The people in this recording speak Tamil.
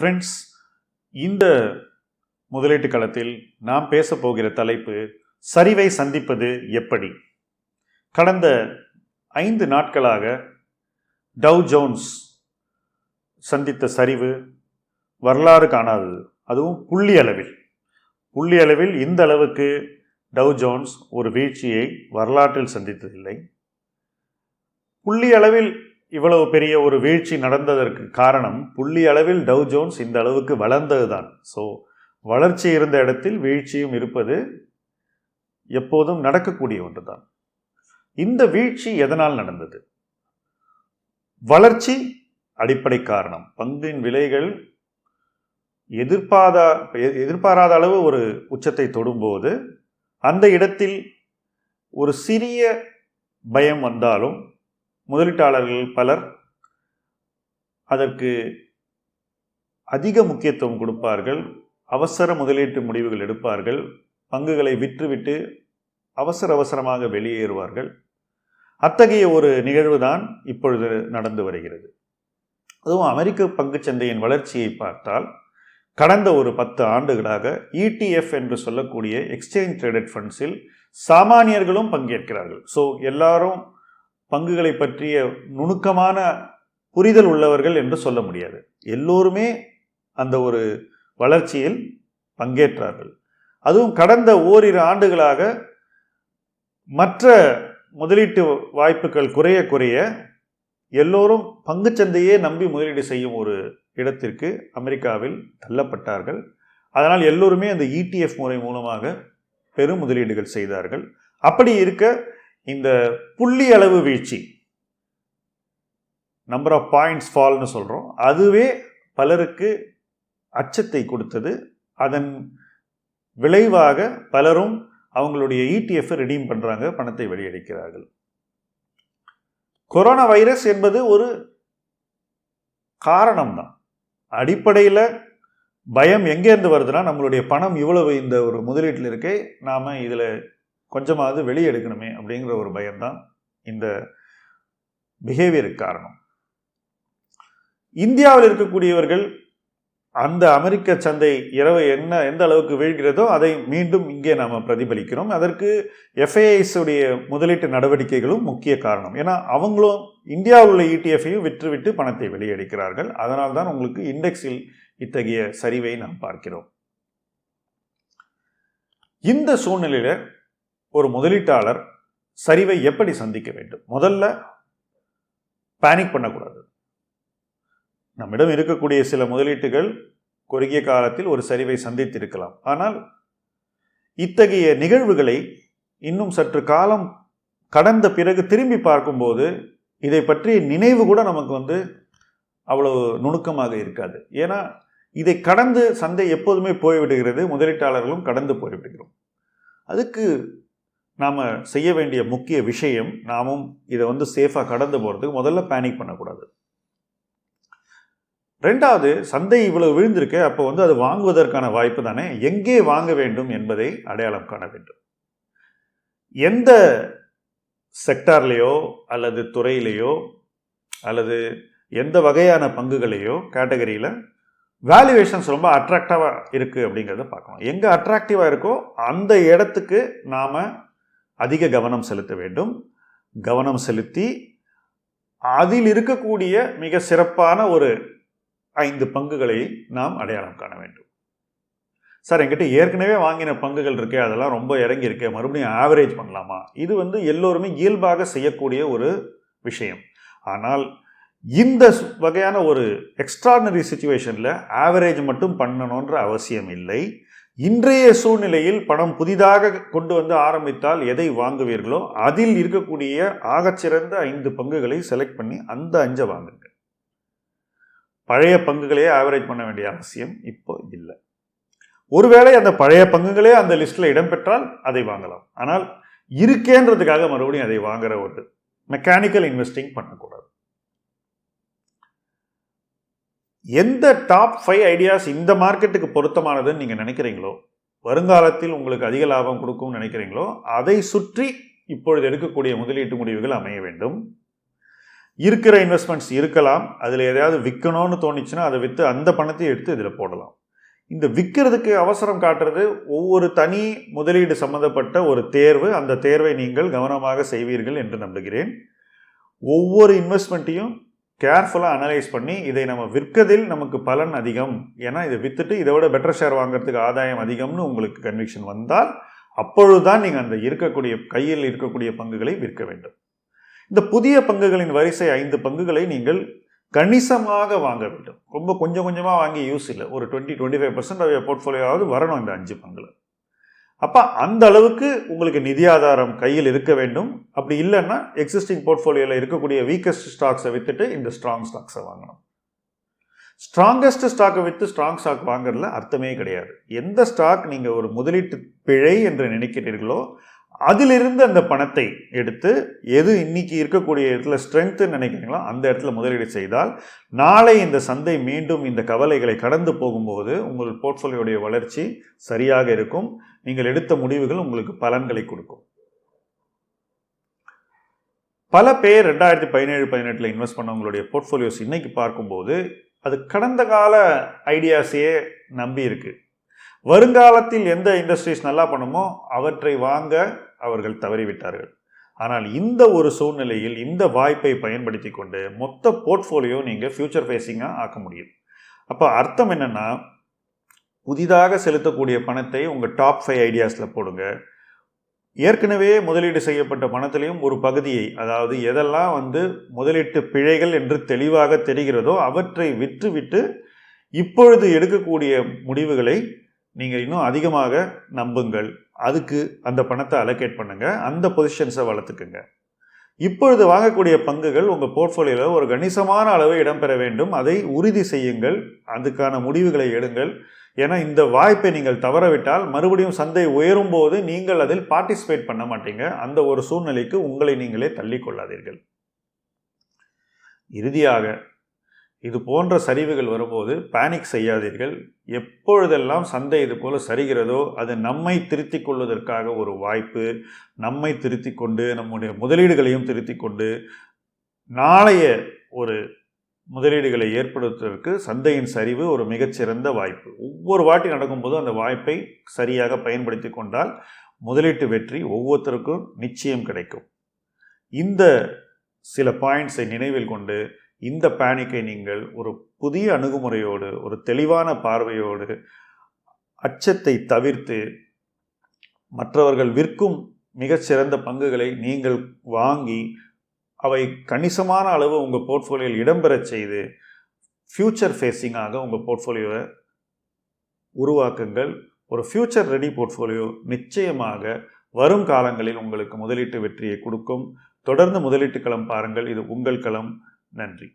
ஃப்ரெண்ட்ஸ் இந்த முதலீட்டு களத்தில் நாம் பேசப்போகிற தலைப்பு சரிவை சந்திப்பது எப்படி? கடந்த ஐந்து நாட்களாக டவ் ஜோன்ஸ் சந்தித்த சரிவு வரலாறு காணாதது. அதுவும் புள்ளி அளவில் புள்ளி அளவில் இந்த அளவுக்கு டவ் ஜோன்ஸ் ஒரு வீழ்ச்சியை வரலாற்றில் சந்தித்ததில்லை. புள்ளி அளவில் இவ்வளவு பெரிய ஒரு வீழ்ச்சி நடந்ததற்கு காரணம் புள்ளி அளவில் டவ் ஜோன்ஸ் இந்த அளவுக்கு வளர்ந்தது தான் ஸோ வளர்ச்சி இருந்த இடத்தில் வீழ்ச்சியும் இருப்பது எப்போதும் நடக்கக்கூடிய ஒன்று தான் இந்த வீழ்ச்சி எதனால் நடந்தது? வளர்ச்சி அடிப்படை காரணம். பங்கின் விலைகள் எதிர்பாரா எதிர்பாராத அளவு ஒரு உச்சத்தை தொடும்போது அந்த இடத்தில் ஒரு சிறிய பயம் வந்தாலும் முதலீட்டாளர்கள் பலர் அதற்கு அதிக முக்கியத்துவம் கொடுப்பார்கள். அவசர முதலீட்டு முடிவுகள் எடுப்பார்கள். பங்குகளை விற்றுவிட்டு அவசர அவசரமாக வெளியேறுவார்கள். அத்தகைய ஒரு நிகழ்வு தான் இப்பொழுது நடந்து வருகிறது. அதுவும் அமெரிக்க பங்குச்சந்தையின் வளர்ச்சியை பார்த்தால் கடந்த ஒரு பத்து ஆண்டுகளாக இடிஎஃப் என்று சொல்லக்கூடிய எக்ஸ்சேஞ்ச் ட்ரேடட் ஃபண்ட்ஸில் சாமானியர்களும் பங்கேற்கிறார்கள். ஸோ எல்லாரும் பங்குகளை பற்றிய நுணுக்கமான புரிதல் உள்ளவர்கள் என்று சொல்ல முடியாது. எல்லோருமே அந்த ஒரு வளர்ச்சியில் பங்கேற்றார்கள். அதுவும் கடந்த ஓரிரு ஆண்டுகளாக மற்ற முதலீட்டு வாய்ப்புகள் குறைய குறைய எல்லோரும் பங்குச்சந்தையே நம்பி முதலீடு செய்யும் ஒரு இடத்திற்கு அமெரிக்காவில் தள்ளப்பட்டார்கள். அதனால் எல்லோருமே அந்த இடிஎஃப் முறை மூலமாக பெரும் முதலீடுகள் செய்தார்கள். அப்படி இருக்க இந்த புள்ளி அளவு வீழ்ச்சி நம்பர் ஆஃப் பாயிண்ட்ஸ் ஃபால்னு சொல்கிறோம் அதுவே பலருக்கு அச்சத்தை கொடுத்தது. அதன் விளைவாக பலரும் அவங்களுடைய இடிஎஃப் ரிடீம் பண்ணுறாங்க பணத்தை வெளியடிக்கிறார்கள். கொரோனா வைரஸ் என்பது ஒரு காரணம் தான் அடிப்படையில் பயம் எங்கேருந்து வருதுன்னா நம்மளுடைய பணம் இவ்வளவு இந்த ஒரு முதலீட்டில் இருக்கே நாம் இதில் கொஞ்சமாவது வெளியே எடுக்கணுமே அப்படிங்கிற ஒரு பயம்தான் இந்த பிஹேவியருக்கு காரணம். இந்தியாவில் இருக்கக்கூடியவர்கள் அந்த அமெரிக்க சந்தை இரவு என்ன எந்த அளவுக்கு வீழ்கிறதோ அதை மீண்டும் இங்கே நாம் பிரதிபலிக்கிறோம். அதற்கு எஃப்ஐஐஸ் உடைய முதலீட்டு நடவடிக்கைகளும் முக்கிய காரணம். ஏன்னா அவங்களும் இந்தியாவில் உள்ள இடிஎஃப்ஐயும் விற்றுவிட்டு பணத்தை வெளியடிக்கிறார்கள். அதனால் தான் உங்களுக்கு இண்டெக்ஸில் இத்தகைய சரிவை நாம் பார்க்கிறோம். இந்த சூழ்நிலையில் ஒரு முதலீட்டாளர் சரிவை எப்படி சந்திக்க வேண்டும்? முதல்ல பேனிக் பண்ணக்கூடாது. நம்மிடம் இருக்கக்கூடிய சில முதலீட்டுகள் குறுகிய காலத்தில் ஒரு சரிவை சந்தித்திருக்கலாம். ஆனால் இத்தகைய நிகழ்வுகளை இன்னும் சற்று காலம் கடந்த பிறகு திரும்பி பார்க்கும்போது இதை பற்றிய நினைவு கூட நமக்கு வந்து அவ்வளவு நுணுக்கமாக இருக்காது. ஏன்னா இதை கடந்து சந்தை எப்போதுமே போய்விடுகிறது முதலீட்டாளர்களும் கடந்து போய்விடுகிறோம். அதுக்கு நாம் செய்ய வேண்டிய முக்கிய விஷயம் நாமும் இதை வந்து சேஃபாக கடந்து போகிறதுக்கு முதல்ல பேனிக் பண்ணக்கூடாது. ரெண்டாவது சந்தை இவ்வளவு விழுந்திருக்கு அப்போ வந்து அது வாங்குவதற்கான வாய்ப்பு தானே? எங்கே வாங்க வேண்டும் என்பதை அடையாளம் காண வேண்டும். எந்த செக்டார்லேயோ அல்லது துறையிலேயோ அல்லது எந்த வகையான பங்குகளையோ கேட்டகரியில் வேல்யூவேஷன்ஸ் ரொம்ப அட்ராக்டிவாக இருக்குது அப்படிங்கிறத பார்க்கணும். எங்கே அட்ராக்டிவாக இருக்கோ அந்த இடத்துக்கு நாம் அதிக கவனம் செலுத்த வேண்டும். கவனம் செலுத்தி அதில் இருக்கக்கூடிய மிக சிறப்பான ஒரு ஐந்து பங்குகளை நாம் அடையாளம் காண வேண்டும். சார் என்கிட்ட ஏற்கனவே வாங்கின பங்குகள் இருக்கே அதெல்லாம் ரொம்ப இறங்கி இருக்கே மறுபடியும் ஆவரேஜ் பண்ணலாமா? இது வந்து எல்லோருமே இயல்பாக செய்யக்கூடிய ஒரு விஷயம். ஆனால் இந்த வகையான ஒரு எக்ஸ்ட்ராடனரி சுச்சுவேஷனில் ஆவரேஜ் மட்டும் பண்ணணுன்ற அவசியம் இல்லை. இன்றைய சூழ்நிலையில் பணம் புதிதாக கொண்டு வந்து ஆரம்பித்தால் எதை வாங்குவீர்களோ அதில் இருக்கக்கூடிய ஆகச்சிறந்த ஐந்து பங்குகளை செலக்ட் பண்ணி அந்த அஞ்சை வாங்குங்க பழைய பங்குகளையே ஆவரேஜ் பண்ண வேண்டிய அவசியம் இப்போ இல்லை. ஒருவேளை அந்த பழைய பங்குகளே அந்த லிஸ்ட்டில் இடம்பெற்றால் அதை வாங்கலாம். ஆனால் இருக்கேன்றதுக்காக மறுபடியும் அதை வாங்குற ஒரு மெக்கானிக்கல் இன்வெஸ்டிங் பண்ணக்கூடாது. எந்த டாப் ஃபைவ் ஐடியாஸ் இந்த மார்க்கெட்டுக்கு பொருத்தமானதுன்னு நீங்கள் நினைக்கிறீங்களோ வருங்காலத்தில் உங்களுக்கு அதிக லாபம் கொடுக்கும்னு நினைக்கிறீங்களோ அதை சுற்றி இப்பொழுது எடுக்கக்கூடிய முதலீட்டு முடிவுகள் அமைய வேண்டும். இருக்கிற இன்வெஸ்ட்மெண்ட்ஸ் இருக்கலாம் அதில் எதையாவது விற்கணும்னு தோணுச்சுன்னா அதை விற்று அந்த பணத்தை எடுத்து இதில் போடலாம். இந்த விற்கிறதுக்கு அவசரம் காட்டுறது ஒவ்வொரு தனி முதலீடு சம்பந்தப்பட்ட ஒரு தேர்வு. அந்த தேர்வை நீங்கள் கவனமாக செய்வீர்கள் என்று நம்புகிறேன். ஒவ்வொரு இன்வெஸ்ட்மெண்ட்டையும் கேர்ஃபுல்லாக அனலைஸ் பண்ணி இதை நம்ம விற்கதில் நமக்கு பலன் அதிகம். ஏன்னா இதை விற்றுட்டு இதை விட பெட்டர் ஷேர் வாங்குறதுக்கு ஆதாயம் அதிகம்னு உங்களுக்கு கன்விக்ஷன் வந்தால் அப்பொழுதுதான் நீங்கள் அந்த இருக்கக்கூடிய கையில் இருக்கக்கூடிய பங்குகளை விற்க வேண்டும். இந்த புதிய பங்குகளின் வரிசை ஐந்து பங்குகளை நீங்கள் கணிசமாக வாங்க வேண்டும். ரொம்ப கொஞ்சம் கொஞ்சமாக வாங்கி யூஸ் இல்லை. ஒரு டுவெண்ட்டி டுவெண்ட்டி ஃபைவ் பர்சன்ட் போர்ட்ஃபோலியோவாவது வரணும் இந்த அஞ்சு பங்குல. அப்போ அந்த அளவுக்கு உங்களுக்கு நிதி ஆதாரம் கையில் இருக்க வேண்டும். அப்படி இல்லைன்னா எக்ஸிஸ்டிங் போர்ட்ஃபோலியோவில் இருக்கக்கூடிய வீக்கஸ்ட் ஸ்டாக்ஸை விற்றுட்டு இந்த ஸ்ட்ராங் ஸ்டாக்ஸை வாங்கணும். ஸ்ட்ராங்கஸ்ட் ஸ்டாக்கை விற்று ஸ்ட்ராங் ஸ்டாக் வாங்குறதுல அர்த்தமே கிடையாது. எந்த ஸ்டாக் நீங்கள் ஒரு முதலீட்டு பிழை என்று நினைக்கிறீர்களோ அதிலிருந்து அந்த பணத்தை எடுத்து எது இன்னைக்கு இருக்கக்கூடிய இடத்துல ஸ்ட்ரென்த்துன்னு நினைக்கிறீங்களோ அந்த இடத்துல முதலீடு செய்தால் நாளை இந்த சந்தை மீண்டும் இந்த கவலைகளை கடந்து போகும்போது உங்கள் போர்ட்ஃபோலியோடைய வளர்ச்சி சரியாக இருக்கும். நீங்கள் எடுத்த முடிவுகள் உங்களுக்கு பலன்களை கொடுக்கும். பல பேர் ரெண்டாயிரத்தி பதினேழு பதினெட்டில் இன்வெஸ்ட் பண்ணவங்களுடைய போர்ட்ஃபோலியோஸ் இன்னைக்கு பார்க்கும்போது அது கடந்த கால ஐடியாஸையே நம்பி இருக்கு. வருங்காலத்தில் எந்த இண்டஸ்ட்ரீஸ் நல்லா பண்ணுமோ அவற்றை வாங்க அவர்கள் தவறிவிட்டார்கள். ஆனால் இந்த ஒரு சூழ்நிலையில் இந்த வாய்ப்பை பயன்படுத்தி கொண்டு மொத்த போர்ட்ஃபோலியோ நீங்கள் ஃப்யூச்சர் ஃபேஸிங்காக ஆக்க முடியும். அப்போ அர்த்தம் என்னென்னா புதிதாக செலுத்தக்கூடிய பணத்தை உங்கள் டாப் ஃபைவ் ஐடியாஸில் போடுங்க. ஏற்கனவே முதலீடு செய்யப்பட்ட பணத்திலையும் ஒரு பகுதியை அதாவது எதெல்லாம் வந்து முதலீட்டு பிழைகள் என்று தெளிவாக தெரிகிறதோ அவற்றை விற்றுவிட்டு இப்பொழுது எடுக்கக்கூடிய முடிவுகளை நீங்கள் இன்னும் அதிகமாக நம்புங்கள். அதுக்கு அந்த பணத்தை அலோகேட் பண்ணுங்கள் அந்த பொசிஷன்ஸை வளர்த்துக்குங்க. இப்பொழுது வாங்கக்கூடிய பங்குகள் உங்கள் போர்ட்ஃபோலியோவில் ஒரு கணிசமான அளவு இடம்பெற வேண்டும். அதை உறுதி செய்யுங்கள். அதுக்கான முடிவுகளை எடுங்கள். ஏன்னா இந்த வாய்ப்பை நீங்கள் தவறவிட்டால் மறுபடியும் சந்தை உயரும் போது நீங்கள் அதில் பார்ட்டிசிபேட் பண்ண மாட்டீங்க. அந்த ஒரு சூழ்நிலைக்கு உங்களை நீங்களே தள்ளிக்கொள்ளாதீர்கள் இறுதியாக இது போன்ற சரிவுகள் வரும்போது பேனிக் செய்யாதீர்கள். எப்பொழுதெல்லாம் சந்தை இது போல் சரிகிறதோ அது நம்மை திருத்தி கொள்வதற்காக ஒரு வாய்ப்பு. நம்மை திருத்தி கொண்டு நம்முடைய முதலீடுகளையும் திருத்தி கொண்டு நாளைய ஒரு முதலீடுகளை ஏற்படுத்துவதற்கு சந்தையின் சரிவு ஒரு மிகச்சிறந்த வாய்ப்பு. ஒவ்வொரு வாட்டி நடக்கும்போது அந்த வாய்ப்பை சரியாக பயன்படுத்தி கொண்டால் முதலீட்டு வெற்றி ஒவ்வொருத்தருக்கும் நிச்சயம் கிடைக்கும். இந்த சில பாயிண்ட்ஸை நினைவில் கொண்டு இந்த பேனிக்கை நீங்கள் ஒரு புதிய அணுகுமுறையோடு ஒரு தெளிவான பார்வையோடு அச்சத்தை தவிர்த்து மற்றவர்கள் விற்கும் மிகச்சிறந்த பங்குகளை நீங்கள் வாங்கி அவை கணிசமான அளவு உங்கள் போர்ட்ஃபோலியோவில் இடம்பெறச் செய்து ஃப்யூச்சர் ஃபேஸிங்காக உங்கள் போர்ட்ஃபோலியோவை உருவாக்குங்கள். ஒரு ஃப்யூச்சர் ரெடி போர்ட்ஃபோலியோ நிச்சயமாக வரும் காலங்களில் உங்களுக்கு முதலீட்டு வெற்றியை கொடுக்கும். தொடர்ந்து முதலீட்டு களம் பாருங்கள். இது உங்கள் களம். நன்றி